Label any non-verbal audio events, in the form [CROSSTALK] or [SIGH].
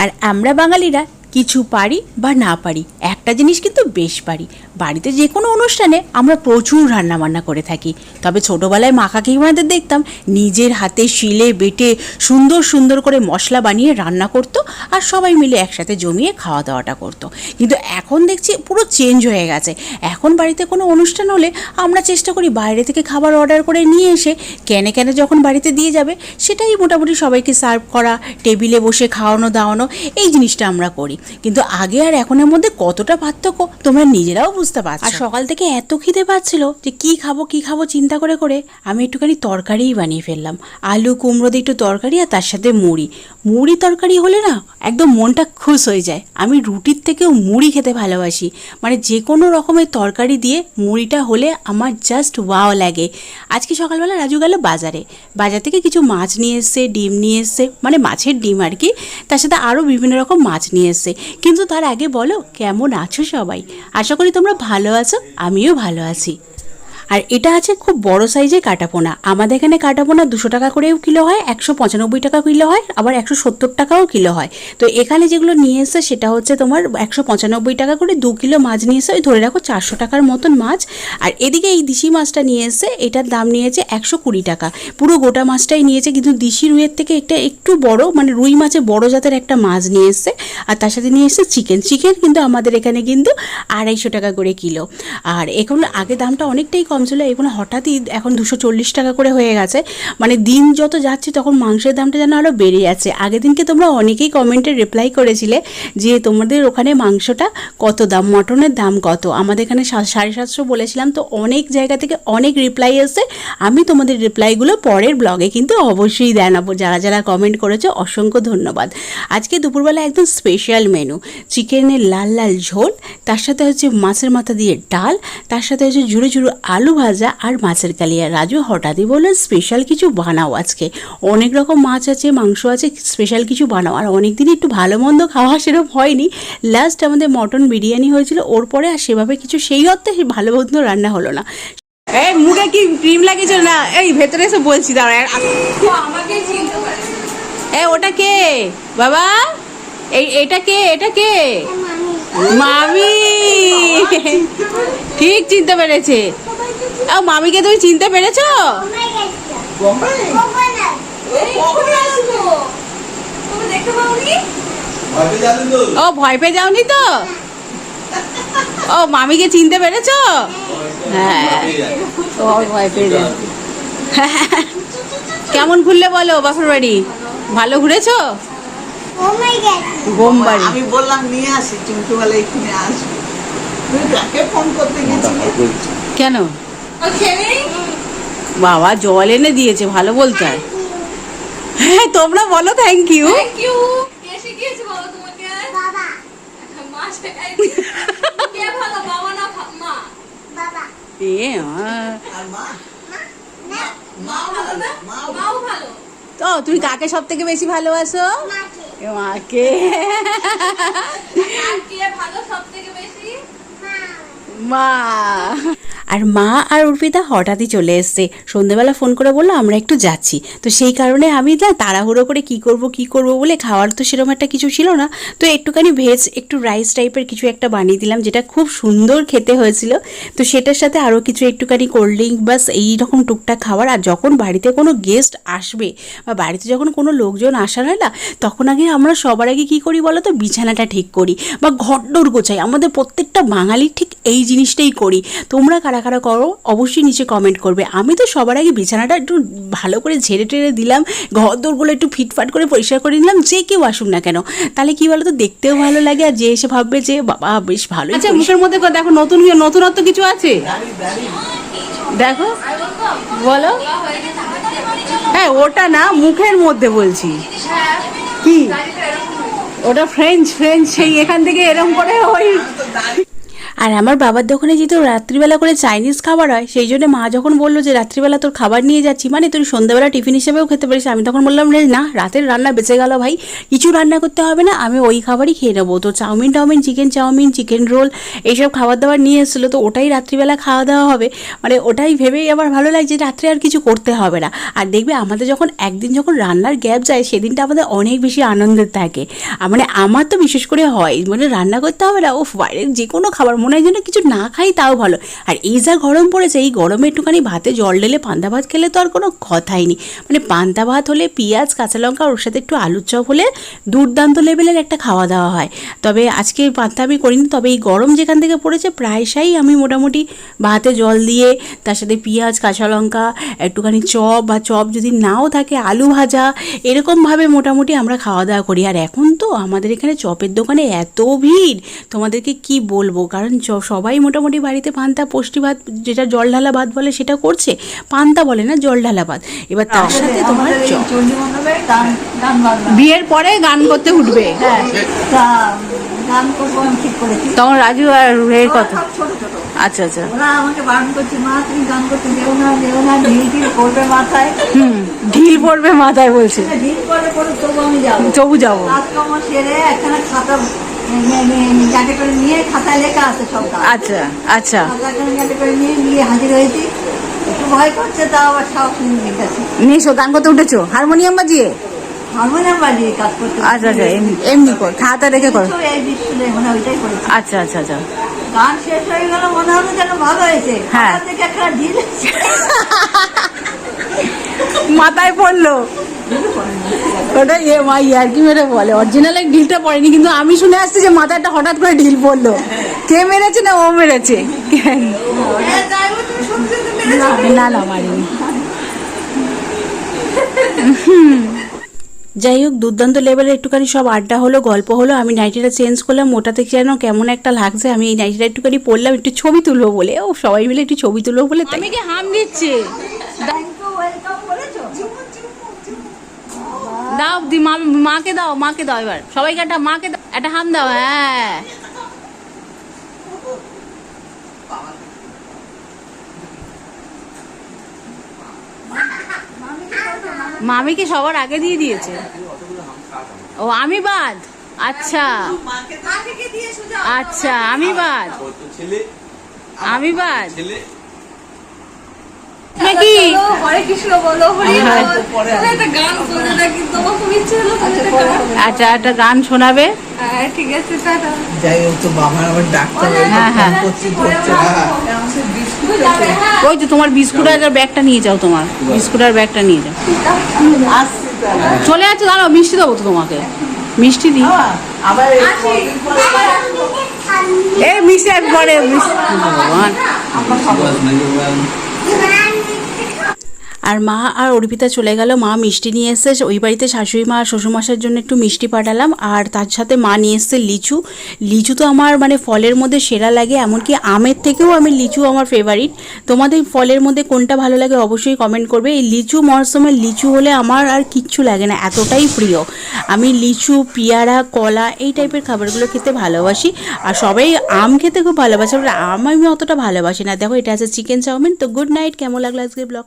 আর আমরা বাঙালিরা কিছু পারি বা না পারি, একটা জিনিস কিন্তু বেশ পারি। বাড়িতে যে কোনো অনুষ্ঠানে আমরা প্রচুর রান্নাবান্না করে থাকি। তবে ছোটোবেলায় মা কাকিমাদের দেখতাম, নিজের হাতে শিলে বেটে সুন্দর সুন্দর করে মশলা বানিয়ে রান্না করতো আর সবাই মিলে একসাথে জমিয়ে খাওয়া দাওয়াটা করতো। কিন্তু এখন দেখছি পুরো চেঞ্জ হয়ে গেছে। এখন বাড়িতে কোনো অনুষ্ঠান হলে আমরা চেষ্টা করি বাইরে থেকে খাবার অর্ডার করে নিয়ে এসে কেনে কেনে যখন বাড়িতে দিয়ে যাবে, সেটাই মোটামুটি সবাইকে সার্ভ করা টেবিলে বসে খাওয়ানো, দাওয়ানো, এই জিনিসটা আমরা করি। কিন্তু আগে আর এখনের মধ্যে কতটা পার্থক্য তোমরা নিজেরাও বুঝতে পারছ। আর সকাল থেকে এত খিদে পাচ্ছিল যে কি খাব কি খাব চিন্তা করে করে আমি একটুখানি তরকারিই বানিয়ে ফেললাম। আলু, কুমড়ো দিয়ে একটু তরকারি আর তার সাথে মুড়ি। মুড়ি তরকারি হলে না একদম মনটা খুশ হয়ে যায়। আমি রুটির থেকেও মুড়ি খেতে ভালোবাসি। মানে যে কোনো রকমের তরকারি দিয়ে মুড়িটা হলে আমার জাস্ট ওয়াও লাগে। আজকে সকালবেলা রাজু গেল বাজারে। বাজার থেকে কিছু মাছ নিয়ে এসছে, ডিম নিয়ে এসছে। মানে মাছের ডিম আর কি। তার সাথে আরও বিভিন্ন রকম মাছ নিয়ে এসছে। কিন্তু তার আগে বলো, কেমন আছো সবাই? আশা করি তোমরা ভালো আছো, আমিও ভালো আছি। আর এটা আছে খুব বড় সাইজের কাটাপোনা। আমাদের এখানে কাটাপোনা দুশো টাকা করেও কিলো হয়, একশো পঁচানব্বই টাকা কিলো হয়, আবার একশো সত্তর টাকাও কিলো হয়। তো এখানে যেগুলো নিয়ে এসে সেটা হচ্ছে তোমার একশো পঁচানব্বই টাকা করে দু কিলো মাছ নিয়ে এসে ওই ধরে রাখো চারশো টাকার মতন মাছ। আর এদিকে এই দিশি মাছটা নিয়ে এসে এটার দাম নিয়েছে একশো কুড়ি টাকা। পুরো গোটা মাছটাই নিয়েছে, কিন্তু দিশি রুইয়ের থেকে একটা একটু বড় মানে রুই মাছের বড় জাতের একটা মাছ নিয়ে এসছে। আর তার সাথে নিয়ে এসছে চিকেন। চিকেন কিন্তু আমাদের এখানে কিন্তু আড়াইশো টাকা করে কিলো। আর এখন আগে দামটা অনেকটাই কম ছিল এখন হঠাৎই এখন দুশো চল্লিশ টাকা করে হয়ে গেছে। মানে দিন যত যাচ্ছে তখন মাংসের দামটা যেন আরও বেড়ে যাচ্ছে। আগের দিনকে তোমরা অনেকেই কমেন্টে রিপ্লাই করেছিলে যে তোমাদের ওখানে মাংসটা কত দাম, মটনের দাম কত? আমাদের এখানে সাড়ে সাতশো বলেছিলাম, তো অনেক জায়গা থেকে অনেক রিপ্লাই এসে আমি তোমাদের রিপ্লাইগুলো পরের ব্লগে কিন্তু অবশ্যই জানাব। যারা যারা কমেন্ট করেছে, অসংখ্য ধন্যবাদ। আজকে দুপুরবেলা একদম স্পেশাল মেনু চিকেনের লাল লাল ঝোল, তার সাথে হচ্ছে মাছের মাথা দিয়ে ডাল, তার সাথে হচ্ছে ঝুড়ো ঝুড়ো আলু ভাজা আর মাছের কালিয়া। রাজু হঠাৎই বলল স্পেশাল কিছু বানাও আজকে। অনেক রকম মাছ আছে মাংস আছে স্পেশাল কিছু বানাও। আর অনেক দিন একটু ভালো মন্দ খাওয়া সেরকম হয়নি। লাস্ট আমাদের মটন বিরিয়ানি হয়েছিল ওর পরে আর সেভাবে কিছু সেই অর্থে ভালো মন্দ রান্না হলো না। এই মুখে কি ক্রিম লাগিয়েছিল না? এই ভেতরে এসে বলছি দাঁড়া এ ওটা কে? বাবা এই এটা কে? এটা কে? মামি। ঠিক চিনতে পেরেছে। মামিকে তুমি চিনতে পেরেছ? ও ভয় পেয়ে যাওনি তো? ও মামিকে চিনতে পেরেছ? হ্যাঁ। ও ভয় পেয়ে যায় কেমন ঘুরলে বলো বাপের বাড়ি? ভালো ঘুরেছো? বোমবাড়ি আমি বললাম নিয়ে আসি বলে এখানে আসবে। তুই কাকে ফোন করতে গেছিলি? কেন? বাবা জল এনে দিয়েছে ভালো বলতে হয়। হ্যাঁ তোমরা বলো থ্যাংক ইউ থ্যাংক ইউ কে শিখিয়েছে বাবা। তোমাকে মা শেখায় কে ভালো বাবা না ভা- মা? এ মা। আর মা? মা ভালো না? মাও মাও ভালো। তো তুমি কাকে সব থেকে বেশি ভালোবাসো? এ মাকে। মা। আর মা আর অর্পিতা হঠাৎই চলে এসছে। সন্ধেবেলা ফোন করে বলল, আমরা একটু যাচ্ছি। তো সেই কারণে আমি না তাড়াহুড়ো করে কি করব কি করব বলে খাওয়ার তো সেরকম একটা কিছু ছিল না। তো একটুখানি ভেজ, একটু রাইস টাইপের কিছু একটা বানিয়ে দিলাম, যেটা খুব সুন্দর খেতে হয়েছিল। তো সেটার সাথে আরও কিছু একটুখানি কোল্ড ড্রিঙ্ক বাস এই রকম টুকটাক খাবার। আর যখন বাড়িতে কোনো গেস্ট আসবে বা বাড়িতে যখন কোনো লোকজন আসার হয় না, তখন আগে আমরা সবার আগে কী করি বলো তো, বিছানাটা ঠিক করি বা ঘরডোর গোছাই। আমাদের প্রত্যেকটা বাঙালির ঠিক এই জিনিসটাই করি। তোমরা কারা কারা করো অবশ্যই নিচে কমেন্ট করবে। আমি তো সবার আগে বিছানাটা একটু ভালো করে ঝেড়ে টেড়ে দিলাম ঘর দোরগুলো একটু ফিটফাট করে পরিষ্কার করে নিলাম যে কেউ আসুক না কেন। তাহলে কি বলো তো দেখতেও ভালো লাগে আর যে এসে ভাববে যে বাবা বেশ ভালো আচ্ছা মুখের মধ্যে দেখো নতুন নতুনত্ব কিছু আছে? দেখো বলো। হ্যাঁ ওটা না মুখের মধ্যে বলছি। কি? ওটা ফ্রেঞ্চ ফ্রেঞ্চ সেই এখান থেকে এরম করে ওই আর আমার বাবার দোকানে যেহেতু রাত্রিবেলা করে চাইনিজ খাবার হয়, সেই জন্য মা যখন বলল যে রাত্রিবেলা তোর খাবার নিয়ে যাচ্ছি মানে তুই সন্ধ্যাবেলা টিফিন হিসেবেও খেতে পারিস। আমি তখন বললাম না, রাতের রান্না বেঁচে গেল ভাই, কিছু রান্না করতে হবে না, আমি ওই খাবারই খেয়ে নেব। তো chow mein টাউমিন, chicken chow mein, chicken roll, এইসব খাবার দাবার নিয়ে এসেছিল, তো ওটাই রাত্রিবেলা খাওয়া দাওয়া হবে। মানে ওটাই ভেবেই আমার ভালো লাগছে রাত্রে আর কিছু করতে হবে না। আর দেখবে আমাদের যখন একদিন যখন রান্নার গ্যাপ যায়, সেদিনটা আমাদের অনেক বেশি আনন্দের থাকে। মানে আমার তো বিশেষ করে হয় মানে রান্না করতে হবে না ও বাইরের যে কোনো খাবার, মনে হয় যেন কিছু না খাই, তাও ভালো। আর এই যা গরম পড়েছে, এই গরমে একটুখানি ভাতে জল ঢেলে পান্তা ভাত খেলে তো আর কোনো কথাই নেই। মানে পান্তা ভাত হলে পেঁয়াজ, কাঁচা লঙ্কা, ওর সাথে একটু আলুর চপ হলে দুর্দান্ত লেভেলের একটা খাওয়া দাওয়া হয়। তবে আজকে পান্তা আমি করিনি, তবে এই গরম যেখান থেকে পড়েছে প্রায়শই আমি মোটামুটি ভাতে জল দিয়ে, তার সাথে পেঁয়াজ, কাঁচা লঙ্কা, একটুখানি চপ বা চপ যদি নাও থাকে, আলু ভাজা, এরকমভাবে মোটামুটি আমরা খাওয়া দাওয়া করি। আর এখন তো আমাদের এখানে চপের দোকানে এত ভিড়, তোমাদেরকে কি বলব? কারণ সবাই মোটামুটি বাড়িতে পান্তা পোষ্টি ভাত যেটা জল ঢালা ভাত বলে সেটা করছে পান্তা বলে না জল ঢালা ভাত। এবার তার সাথে তোমার বিয়ের পরে গান করতে উঠবে। হ্যাঁ তখন রাজু আর রের কথা। আচ্ছা আচ্ছা। ওরা আমাকে বারণ করছে মা তুমি গান করতে যেও না যেও না ঢিল ঢিল করবে মাথায়। হুম ঢিল পড়বে মাথায় বলছে। ঢিল করে তবু আমি যাব। তবু যাব। সেরে একখানা খাতা করে নিয়ে লেখা আছে সব আচ্ছা আচ্ছা। করে নিয়ে হাজির হয়েছি। একটু ভয় করছে তাও আবার সব লিখেছি গান করতে উঠেছো? হারমোনিয়াম বাজিয়ে? হারমোনিয়াম বাজিয়ে কাজ করতে আচ্ছা আচ্ছা এমনি কর খাতা রেখে কর। এই দৃশ্যে মানে ওইটাই করেছি। আচ্ছা আচ্ছা আচ্ছা। গান শেষ হয়ে গেল মনে হলো যেন ভালো হয়েছে। হ্যাঁ। হঠাৎ একটা ঢিল মাথায় পড়ল। [LAUGHS] ওটা ইয়ে মা ইয়ার কি মেরে বলে। অরিজিনাল এক ঢিলটা পড়েনি, কিন্তু আমি শুনে আসছি যে মাথাটা হঠাৎ করে ঢিল পড়ল। কে মেরেছে না ও মেরেছে? না না মারিনি। যাই হোক, দুর্দান্ত লেভেলের একটুখানি সব আড্ডা হলো, গল্প হলো, আমি নাইটিটা চেঞ্জ করলাম ওটা থেকে যেন কেমন একটা লাগছে, আমি এই নাইটিটা একটুখানি পড়লাম, একটু ছবি তুলবো বলে। ও, সবাই মিলে একটু ছবি তুলবো বলে আমি কি হাম দিচ্ছে থ্যাংক ইউ ওয়েলকাম বলেছ দাও দি মাকে দাও মাকে দাও এবার। সবাইকে একটা মাকে দাও একটা হাম দাও হ্যাঁ। মামিকে সবার আগে দিয়ে দিয়েছে। ও আমি বাদ? আচ্ছা। আচ্ছা আমি বাদ। আমি বাদ। হরে কৃষ্ণ বলো হরি হ্যাঁ। একটা গান শোনা আমার খুব ইচ্ছে হলো আচ্ছা একটা গান শোনাবে? হ্যাঁ ঠিক আছে যাই হোক তো বাবার আবার ডাক্তার হ্যাঁ, হ্যাঁ। হ্যাঁ। ওই তো তোমার বিস্কুট আর ব্যাগটা নিয়ে যাও তোমার। বিস্কুট আর ব্যাগটা নিয়ে যাও। চলে যাচ্ছে দাঁড়াও মিষ্টি দেবো তো তোমাকে। মিষ্টি দিই। এ আবার এই আসি এই মিষ্টি এক পরে মিষ্টি ভগবান। আর মা আর অর্পিতা চলে গেল। মা মিষ্টি নিয়ে এসে ওই বাড়িতে শাশুড়ি মা আর শ্বশুরমশার জন্য একটু মিষ্টি পাঠালাম। আর তার সাথে মা নিয়ে এসছে লিচু। লিচু তো আমার মানে ফলের মধ্যে সেরা লাগে, এমনকি আমের থেকেও আমি লিচু আমার ফেভারিট তোমাদের ফলের মধ্যে কোনটা ভালো লাগে অবশ্যই কমেন্ট করবে। এই লিচু মরশুমে লিচু হলে আমার আর কিচ্ছু লাগে না, এতটাই প্রিয়। আমি লিচু, পেয়ারা, কলা এই টাইপের খাবারগুলো খেতে ভালোবাসি। আর সবাই আম খেতে খুব ভালোবাসে আম আমি অতটা ভালোবাসি না। দেখো, এটা আছে চিকেন চাউমিন। তো গুড নাইট কেমন লাগল আজকে ব্লগ